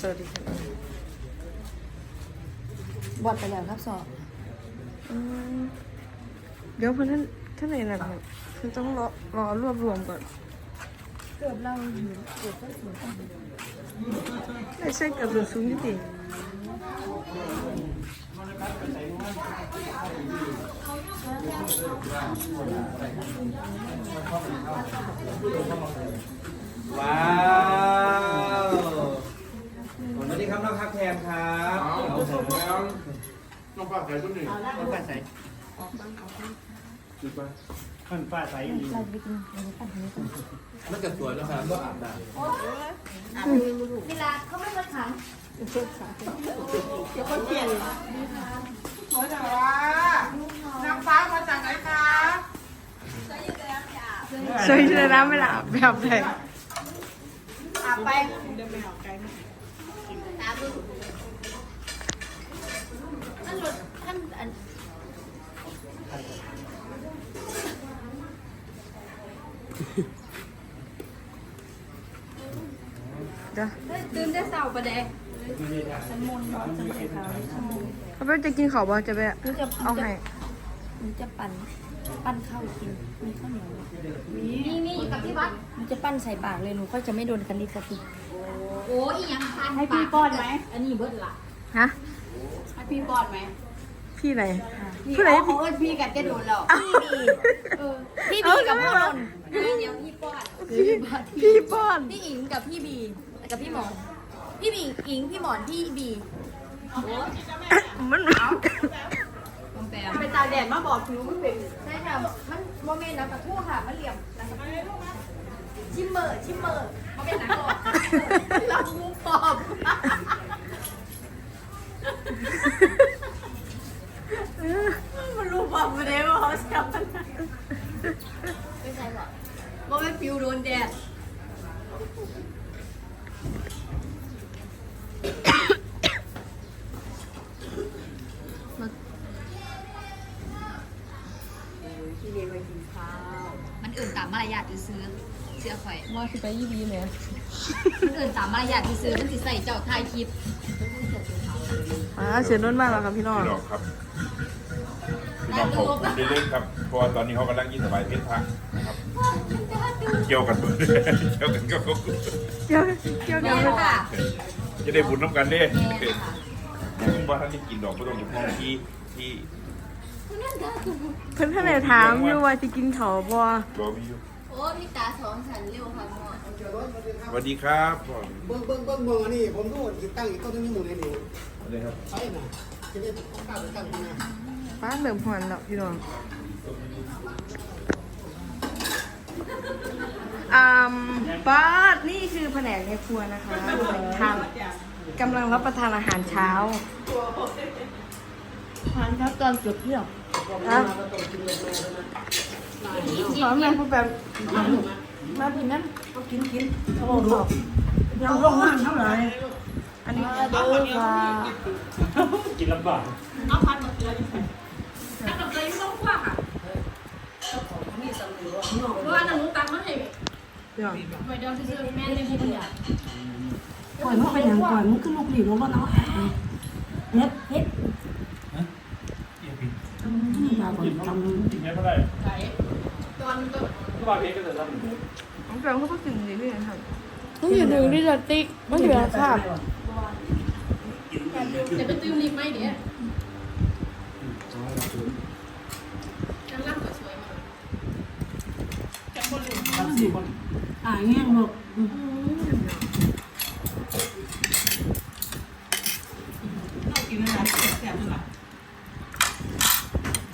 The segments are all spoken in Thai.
สวัสดีค่ะบอดไปแล้วครับสอบอืมเดี๋ยวเพื่อนท่านท่านไหนนั่นน่ะคือต้องรอรอรวบรวมก่อน เกือบเราอยู่เกือบก็สูงไม่ใช่กับส่วนสูงนิดเดียวว้าวสวัสดี ครับน้องทักแทนครับแล้วน้องป้าใส่ตัวหนึ่งน้องแปดใสจุดไปมันป้าใสอยู่เราจะไปกินอะไรกันนี้กันมันเกิดสวยแล้วครับก็อาบน้เวลาเขาไม่มาขังนางฟ้ามาจากไหนคะใช่ใช่น้ำไม่หลับแบบไหนอาบไปท่านรถท่านอัน เดี๋ยวตื่นได้เสาประเดะฉันมนต์ร้อนฉันใส่ขาวเขาไปจะกินข้าวบ่จะไปหนูจะเอาให้หนูจะปั่น ปั้นข้าวกินมีข้าวเหนียวมีมีอยู่กับที่วัดหนูจะปั้นใส่ปากเลยหนูก็จะไม่โดนกันดิสติโอ้ยยังพันให้พี่ป้อนไหมอันนี้เบิดละฮะให้พี่ป้อนไหมพี่ไหนพี่ผู้ไหนเขาเอิ้นพี่กันจะโดนแล้วพี่บีพี่บีกับพ่อนนท์เดี๋ยวพี่ป้อนพี่พี่ป้อนพี่อิงกับพี่บีกับพี่หมอนพี่บีอิงพี่หมอนพี่บีมันปอ มแปมไปตากแดดมาบอกผิวมันเป็นใช่ค่ะ มันโมเมนต์นะกระทู้ค่ะ มันเหลี่ยมชิมเมอร์ชิมเมอร์มันเป็นหนังกรอบเรางูปอบ มันรู้ปอบมาเลยว่าเขาจะมัน ไม่ใช่หรอก ว่าไม่ผิวโดนแดด พี่เลี้ยงไปกินข้าว มันอื่นตามมารยาท ซื้อเสื้อข่อยว่าคือไปยี่ดีเนี่ยมันอื่นตามมารยาทซื้อมันสิใส่เจ้าทายคลิปอ่าเสียนุ่นมากแล้วครับพี่น้องพี่น้องครับพี่น้องเขาคุณได้เล่นครับเพราะว่าตอนนี้เขากำลังยินสบายเพชรพระนะครับเกี่ยวกันเบิดเกี่ยวกันก็เกี่ยวเกี่ยวกันแม่ค่ะจะได้บุญน้ำกันเด้แม่ค่ะว่าท่านได้กินดอกไม่ต้องอยู่ห้องที่ที่เพื่อนท่านไหนถามอยู่ว่าจะกินข้าวบ่รอพี่อยู่ โอ้พี่ตาสองฉันเร็วค่ะหมอสวัสดีครับพ่อเบิ้งเบิ้งเบิ้งเบิ้งอันนี้ผมรู้ว่าติดตั้งอีกต้นนึงหมู่ในนี้สวัสดีครับใช่น่ะจะได้ตั้งไปตั้งที่นั่นป้าเริ่มหอนแล้วพี่น้องอ่าป้าดนี่คือแผนกในครัวนะคะทำกำลังรับประทานอาหารเช้าทานครับตอนเกือบเที่ยง ครับสอนแม่พูดแบบมาพี่นั้นกินกินโอ้โหยังร้องห้างเท่าไหร่อันนี้มาดูค่ะกินลำบากเอาพันมาเกลือดิถ้ากับเกลือไม่ต้องคว้าค่ะเพราะว่าหนูตักมาให้เดี๋ยวไปเดี๋ยวซื้อแม่เลยพี่เดียวก่อนมึงไปอย่างก่อนมึงขึ้นลูกหลีลงรถเนาะเฮ็ดเฮ็ด มาก่อนทำกินไม่ได้ไหนตอนก็ก็ว่าเพชรก็จะทผมแปลว่าเขากินดีพี่ครับต้องอยู่หนึ่งที่จะติ๊กไม่เหลือค่ะจะไปตื้มรีบไหมเดี๋ยวจังร่างก็สวยมากจังบนลืมอ่าแง่งลูกกินอะไรแซ่บมากอ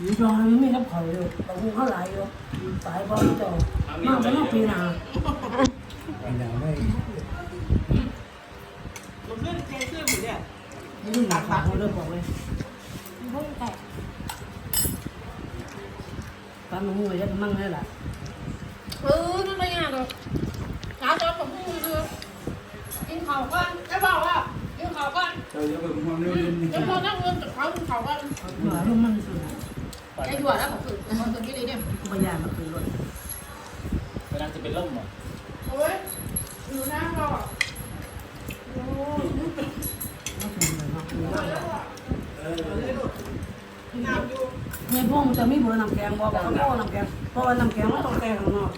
ยู่จอยังไม่รับเขาอยู่บางคนเขาหลายอยู่สายบอลจอมากจะนอกปีนามันขึ้นเทขึ้นหมดเนี่ยนี่หนักขาเขาเริ่มบอกเลยเพิ่งแตกตามมึงเลยจะมั่งเลยล่ะเออนั่นไม่ยากหรอกหาจอมกับผู้คือกินข้าวก่อนจะบอกว่ากินข้าวก่อนเดี๋ยวพอนั่งเงินกับเขากินข้าวก่อนหมาลูกมันสุด แกหยวดแล้วผมคือผมคือที่นี่เนี่ยพยานมาคือรถกยลังจะเป็นล่มหรอโอ้ยอยู่หน้าหรอโอ้ยในพวกมันจะมีบุรน้ำแกงบอกว่าน้ำแกงพ่าน้ำแกงไม่ต้องแกงข้างนอก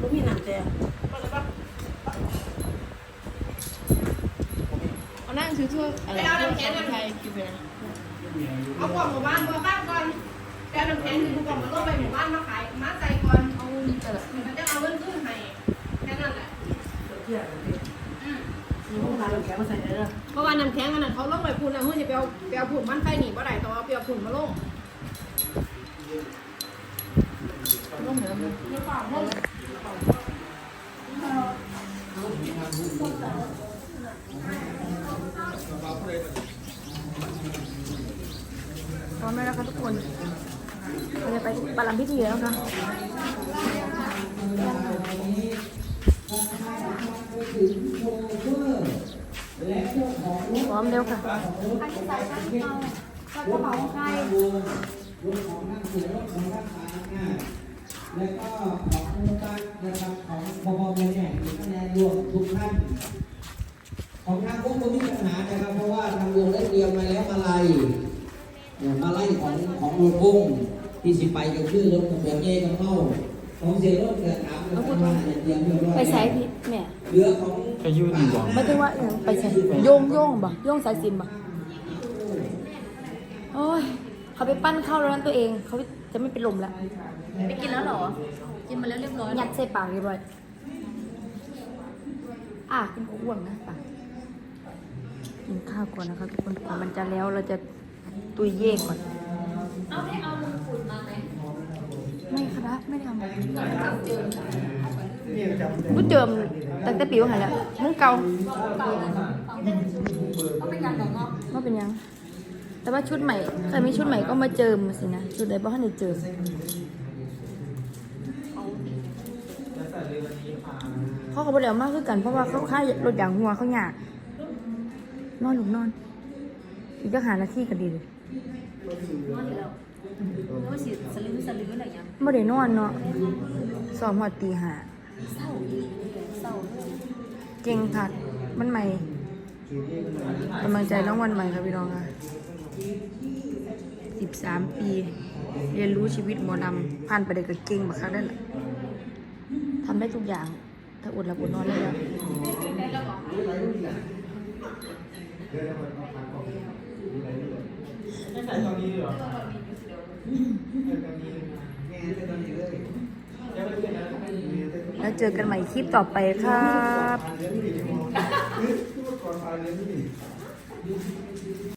มันมีน้ำแกง เอานั่งซื้อถ้วยอะไรถ้วยแกงไทยกินไปนะเอากล่องหมู่บ้านหมู่บ้านก่อนแกน้ำแข็งถึงกล่องมาโลกไปหมู่บ้านมาขายมาใส่ก่อนเอามันจะเอาเงินขึ้นให้แค่นั้นแหละเที่ยงมีพวกน้ำแกงมาใส่เลยเพราะว่าน้ำแข็งอันนั้นเขาลงไปพูนแล้วเฮ้ยจะไปเอาไปเอาผุนมันไฟหนีบ่ได้ต้องเอาไปเอาผุนมาลง พร้อมแล้วนะคะทุกคนเราจะไปประลัมพิธีแล้วค่ะพร้อมเร็วค่ะกระเป๋าใครรถของนั่งเสียรถของนักงาาง่ายและก็ของโครงการนะครับของพบเนี่ยมีคะแนนรวมทุกท่าน ของทางพวกก็มีปัญหานะครับ เพราะว่าทางวงได้เตรียมมาแล้วมาลัยเนี่ยมาลัยของของรถพุ่งที่สิไปก็คือรถกับแบบเย่กับเข้าของเซรถเกิดถามแล้วว่าเตรียมเรียบร้อยไปใส่พี่แม่เรือของไปยืนบอกไม่ได้ว่าอย่างไปใส่โยงโยงบ่โยงสายสินบ่โอ้ยเขาไปปั้นข้าวแล้วนั่นตัวเองเขาจะไม่เป็นลมแล้วไปกินแล้วเหรอ กินมาแล้วเรียบร้อยยัดใส่ปากเรียบร้อยอะกินอ้วนนะปาก กินข้าวก่อนนะคะทุกคนก่อนมันจะแล้วเราจะตุยเย่ก่อน เอาได้เอามงกุฎมาไหมไม่ครับไม่ได้ทำนี่จำกูเจิมตั้งแต่ปีว่าไงแล้วมึงเก่าก็เป็นการของงอกว่าเป็นยัง แต่ว่าชุดใหม่ใครมีชุดใหม่ก็มาเจิมสินะชุดใดบ้างให้เจิมเขาก็บอกแล้วมากคือกันเพราะว่าเขาค่ารถยางหัวเขาหยาก นอนหลุมนอนอีกก็หาหน้าที่กันดีเลยนอนอยู่แล้วแล้วว่าสิสลือสลืออะไรยังไม่ได้นอนเนาะสองหัวตีหาเศร้าอีเศร้าเลยเก่งผัดมันใหม่กำลังใจน้องวันใหม่ค่ะพี่น้องค่ะสิบสามปี เรียนรู้ชีวิตหมอดำผ่านไปได้ก็เก่งบักคักได้ละทำได้ทุกอย่าง ถ้าอดหลับอดนอนได้แล้ว ไม่ใส่ตอนนี้เหรอใส่ตอนนี้แง่ใส่ตอนนี้เลยยังไม่ได้นะแล้วเจอกันใหม่คลิปต่อไปครับ